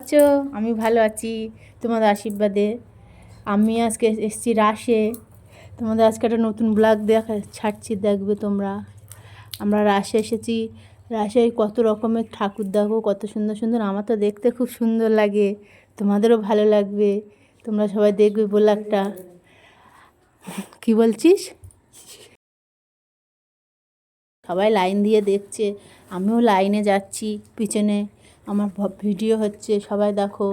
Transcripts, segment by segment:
আছো? আমি ভালো আছি। তোমাদের আশীর্বাদে। আমি আজকে এসেছি রাশে। তোমাদের আজকে একটা নতুন ব্লগ দেখা, ছাড়ছি, দেখবে তোমরা। আমরা রাশে এসেছি। রাসে কত রকমের ঠাকুর দেখো, কত সুন্দর সুন্দর। আমার তো দেখতে খুব সুন্দর লাগে। তোমাদেরও ভালো লাগবে। তোমরা সবাই দেখবে ব্লগটা কি বলছিস? সবাই লাইন দিয়ে দেখছে। আমিও লাইনে যাচ্ছি পিছনে। আমার ভিডিও হচ্ছে, সবাই দেখো।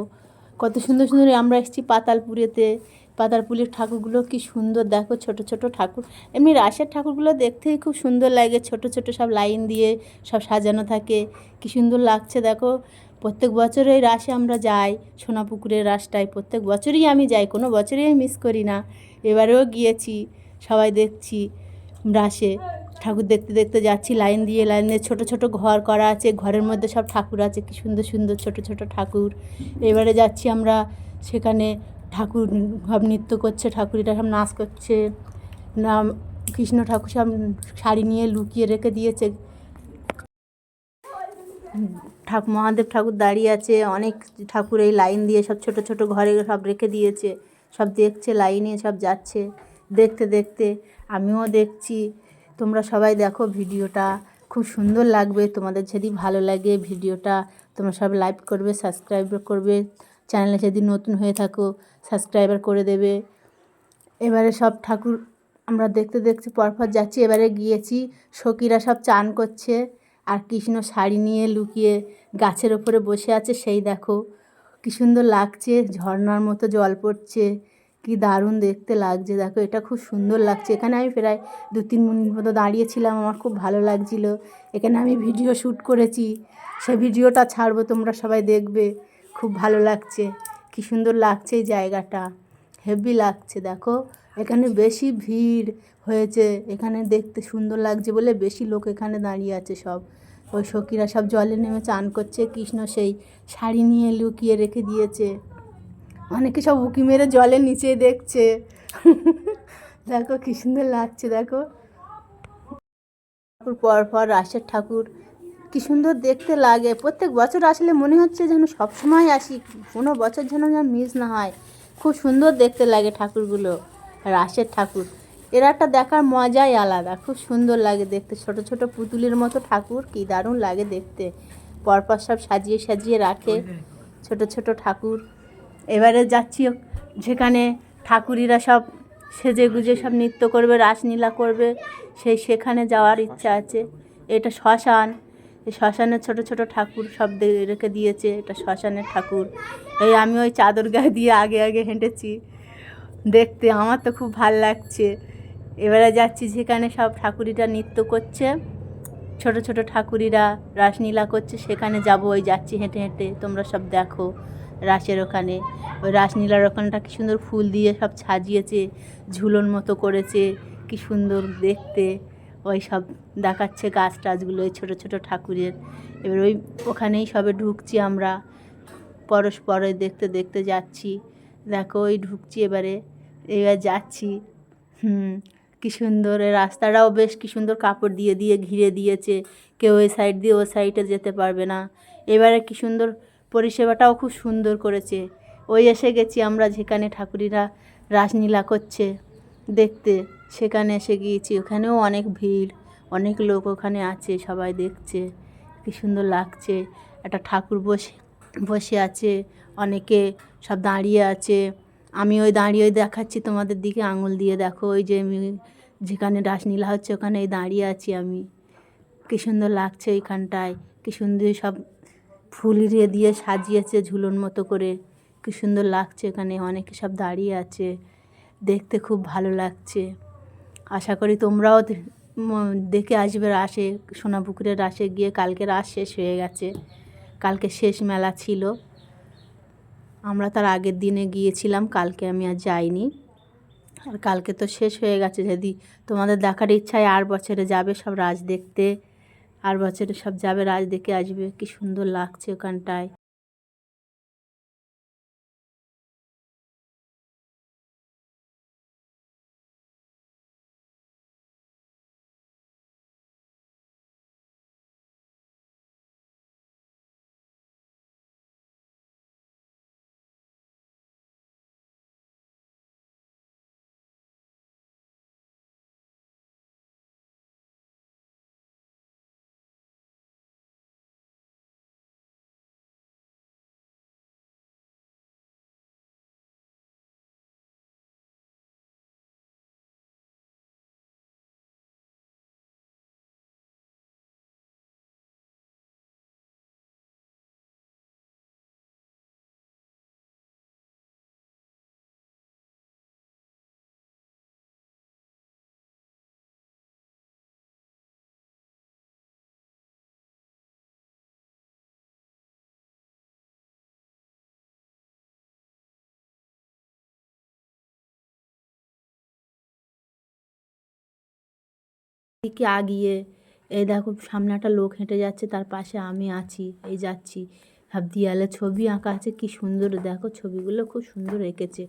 কত সুন্দর সুন্দর আমরা এসেছি পাতালপুরেতে। পাতালপুরের ঠাকুরগুলো কি সুন্দর, দেখো ছোট ছোট ঠাকুর। এমনি রাসের ঠাকুরগুলো দেখতেই খুব সুন্দর লাগে, ছোট ছোট সব লাইন দিয়ে সব সাজানো থাকে। কি সুন্দর লাগছে, দেখো। প্রত্যেক বছর এই রাসে আমরা যাই, সোনাপুকুরের রাসটায় প্রত্যেক বছরই আমি যাই, কোনো বছরই মিস করি না। এবারেও গিয়েছি, সবাই দেখছি রাসে। ঠাকুর দেখতে দেখতে যাচ্ছি, লাইন দিয়ে লাইন দিয়ে ছোটো ছোটো ঘর করা আছে, ঘরের মধ্যে সব ঠাকুর আছে, কি সুন্দর সুন্দর ছোট ছোট ঠাকুর। এবারে যাচ্ছি আমরা সেখানে ঠাকুর সব নৃত্য করছে ঠাকুরিটা সব নাচ করছে। নাম, কৃষ্ণ ঠাকুর সব শাড়ি নিয়ে লুকিয়ে রেখে দিয়েছে। ঠাকুর মহাদেব ঠাকুর দাঁড়িয়ে আছে, অনেক ঠাকুর এই লাইন দিয়ে সব ছোট ছোট ঘরে সব রেখে দিয়েছে। সব দেখছে, লাইনে সব যাচ্ছে। দেখতে দেখতে আমিও দেখছি। তোমরা সবাই দেখো ভিডিওটা, খুব সুন্দর লাগবে, তোমাদের যদি ভালো লাগে ভিডিওটা, তোমরা সব লাইক করবে, সাবস্ক্রাইব করবে, চ্যানেলে যদি নতুন হয়ে থাকো, সাবস্ক্রাইবার করে দেবে। এবারে সব ঠাকুর, আমরা দেখতে দেখতে পরপর যাচ্ছি, এবারে গিয়েছি, সখীরা সব চান করছে, আর কৃষ্ণ শাড়ি নিয়ে লুকিয়ে গাছের ওপরে বসে আছে, সেই দেখো, কি সুন্দর লাগছে, ঝর্ণার মতো জল পড়ছে কি দারুণ দেখতে লাগছে। দেখো, এটা খুব সুন্দর লাগছে। এখানে আমি প্রায় দু তিন মিনিট মতো দাঁড়িয়েছিলাম, আমার খুব ভালো লাগছিল। এখানে আমি ভিডিও শ্যুট করেছি। সে ভিডিওটা ছাড়বো, তোমরা সবাই দেখবে। খুব ভালো লাগছে। কি সুন্দর লাগছে এই জায়গাটা। হেভি লাগছে, দেখো। এখানে বেশি ভিড় হয়েছে। এখানে দেখতে সুন্দর লাগছে বলে বেশি লোক এখানে দাঁড়িয়ে আছে সব। ওই সখীরা সব জলে নেমে চান করছে। কৃষ্ণ সেই শাড়ি নিয়ে লুকিয়ে রেখে দিয়েছে। অনেকে সব উঁকি মেরে জলের নিচে দেখছে। দেখো কি সুন্দর লাগছে, দেখো। ঠাকুর পর পর রাসের ঠাকুর। কি সুন্দর দেখতে লাগে। প্রত্যেক বছর আসলে মনে হচ্ছে যেন সবসময় আসি। কোনো বছর যেন যেন মিস না হয়। খুব সুন্দর দেখতে লাগে ঠাকুরগুলো রাসের ঠাকুর। এরা একটা দেখার মজাই আলাদা। খুব সুন্দর লাগে দেখতে। ছোট ছোট পুতুলের মতো ঠাকুর। কি দারুণ লাগে দেখতে। পরপর সব সাজিয়ে সাজিয়ে রাখে। ছোট ছোট ঠাকুর। এবারে যাচ্ছি যেখানে ঠাকুরিরা সব সেজে গুজে সব নৃত্য করবে, রাসলীলা করবে, সেই সেখানে যাওয়ার ইচ্ছা আছে। এটা শ্মশান। এই শ্মশানের ছোট ছোট ঠাকুর সব রেখে দিয়েছে। এটা শ্মশানের ঠাকুর। এই আমি ওই চাদর গায়ে দিয়ে আগে আগে হেঁটেছি। দেখতে আমার তো খুব ভালো লাগছে। এবারে যাচ্ছি যেখানে সব ঠাকুরিরা নৃত্য করছে। ছোট ছোট ঠাকুরিরা রাসলীলা করছে। সেখানে যাব। ওই যাচ্ছি হেঁটে হেঁটে। তোমরা সব দেখো। রাসের ওখানে। ওই রাসলীলার ওখানটা কি সুন্দর ফুল দিয়ে সব সাজিয়েছে, ঝুলন মতো করেছে, কি সুন্দর দেখতে। ওই সব দেখাচ্ছে গাছ টাছগুলো, ওই ছোটো ছোটো ঠাকুরের। এবার ওই ওখানেই সবে ঢুকছি আমরা। পরস্পরে দেখতে দেখতে যাচ্ছি। দেখো, ওই ঢুকছি এবারে। এবার যাচ্ছি। হুম, কি সুন্দর রাস্তাটাও বেশ কি সুন্দর কাপড় দিয়ে দিয়ে ঘিরে দিয়েছে। কেউ ওই সাইড দিয়ে ও সাইডে যেতে পারবে না। এবারে কি সুন্দর পরিষেবাটাও খুব সুন্দর করেছে। ওই এসে গেছি আমরা যেখানে ঠাকুরিরা রাসলীলা করছে। দেখতে, সেখানে এসে গিয়েছি। ওখানেও অনেক ভিড়, অনেক লোক ওখানে আছে, সবাই দেখছে। কি সুন্দর লাগছে। একটা ঠাকুর বসে বসে আছে, অনেকে সব দাঁড়িয়ে আছে। আমি ওই দাঁড়িয়ে দেখাচ্ছি তোমাদের দিকে, আঙুল দিয়ে দেখো। ওই যে আমি যেখানে রাসলীলা হচ্ছে ওখানে দাঁড়িয়ে আছি আমি। কি সুন্দর লাগছে ওইখানটায়। কি সুন্দর সব ফুল দিয়ে সাজিয়েছে ঝুলন মতো করে। কি সুন্দর লাগছে এখানে, অনেকে সব দাঁড়িয়ে আছে, দেখতে খুব ভালো লাগছে। আশা করি তোমরাও দেখে আসবে রাসে সোনাপুকুরের রাসে গিয়ে কালকে রাস শেষ হয়ে গেছে। কালকে শেষ মেলা ছিল। আমরা তার আগের দিনে গিয়েছিলাম, কালকে আমি আর যাইনি। আর কালকে তো শেষ হয়ে গেছে, যদি তোমাদের দেখার ইচ্ছায় আর বছরে যাবে সব রাজ দেখতে। আর বছরে সব যাবে রাজ দেখে আসবে। কি সুন্দর লাগছে ওখানটায়। দিকে আগিয়ে, এই দেখো, সামনে একটা লোক হেঁটে যাচ্ছে, তার পাশে আমি আছি, এই যাচ্ছি। সব দেয়ালে ছবি আঁকা আছে, কি সুন্দর, দেখো, ছবিগুলো খুব সুন্দর এঁকেছে।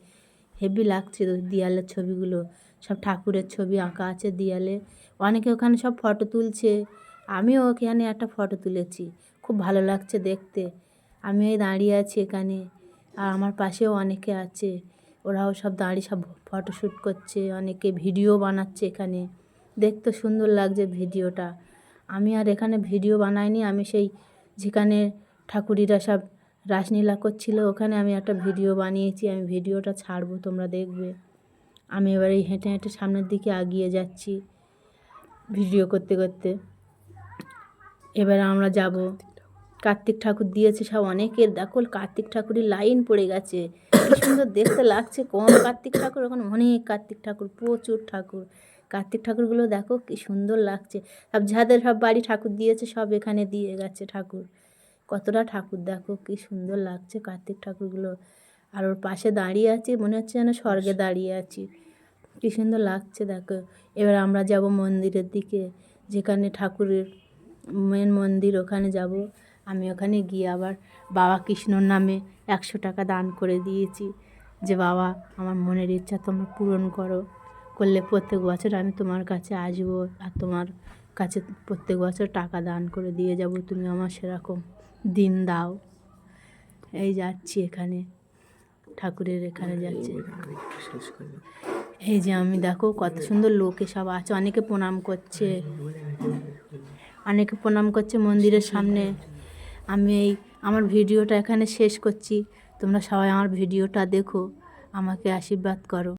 হেভি লাগছে দেয়ালের ছবিগুলো। সব ঠাকুরের ছবি আঁকা আছে দেয়ালে। অনেকে ওখানে সব ফটো তুলছে। আমিও ওখানে একটা ফটো তুলেছি। খুব ভালো লাগছে দেখতে। আমি এই দাঁড়িয়ে আছি এখানে। আর আমার পাশেও অনেকে আছে। ওরাও সব দাঁড়িয়ে সব ফটোশ্যুট করছে, অনেকে ভিডিও বানাচ্ছে এখানে। দেখতে সুন্দর লাগছে ভিডিওটা। আমি আর এখানে ভিডিও বানাইনি, আমি সেই যেখানে ঠাকুরিরা সব রাসলীলা করছিল ওখানে আমি একটা ভিডিও বানিয়েছি, আমি ভিডিওটা ছাড়বো, তোমরা দেখবে। আমি এবার এই হেঁটে হেঁটে সামনের দিকে এগিয়ে যাচ্ছি ভিডিও করতে করতে। এবার আমরা যাব। কার্তিক ঠাকুর দিয়েছে সব অনেকের, দেখো কার্তিক ঠাকুরের লাইন পড়ে গেছে। সুন্দর দেখতে লাগছে, কোন কার্তিক ঠাকুর ওখানে অনেক কার্তিক ঠাকুর, প্রচুর ঠাকুর। কার্তিক ঠাকুরগুলো দেখো কি সুন্দর লাগছে। সব যাদের সব বাড়ি ঠাকুর দিয়েছে, সব এখানে দিয়ে গেছে ঠাকুর। কতটা ঠাকুর দেখো কি সুন্দর লাগছে কার্তিক ঠাকুরগুলো। আর ওর পাশে দাঁড়িয়ে আছি, মনে হচ্ছে যেন স্বর্গে দাঁড়িয়ে আছি। কি সুন্দর লাগছে দেখো। এবার আমরা যাব মন্দিরের দিকে, যেখানে ঠাকুরের মেন মন্দির, ওখানে যাব। আমি ওখানে গিয়ে আবার বাবা কৃষ্ণর নামে একশো টাকা দান করে দিয়েছি। যে বাবা, আমার মনের ইচ্ছা তোমরা পূরণ করো। করলে প্রত্যেক বছর আমি তোমার কাছে আসব আর তোমার কাছে প্রত্যেক বছর টাকা দান করে দিয়ে যাব। তুমি আমার সেরকম দিন দাও। এই যাচ্ছি এখানে। ঠাকুরের এখানে যাচ্ছি। এই যে আমি দেখো কত সুন্দর লোকে সব আছে। অনেকে প্রণাম করছে। অনেকে প্রণাম করছে মন্দিরের সামনে। আমি এই আমার ভিডিওটা এখানে শেষ করছি। তোমরা সবাই আমার ভিডিওটা দেখো। আমাকে আশীর্বাদ করো।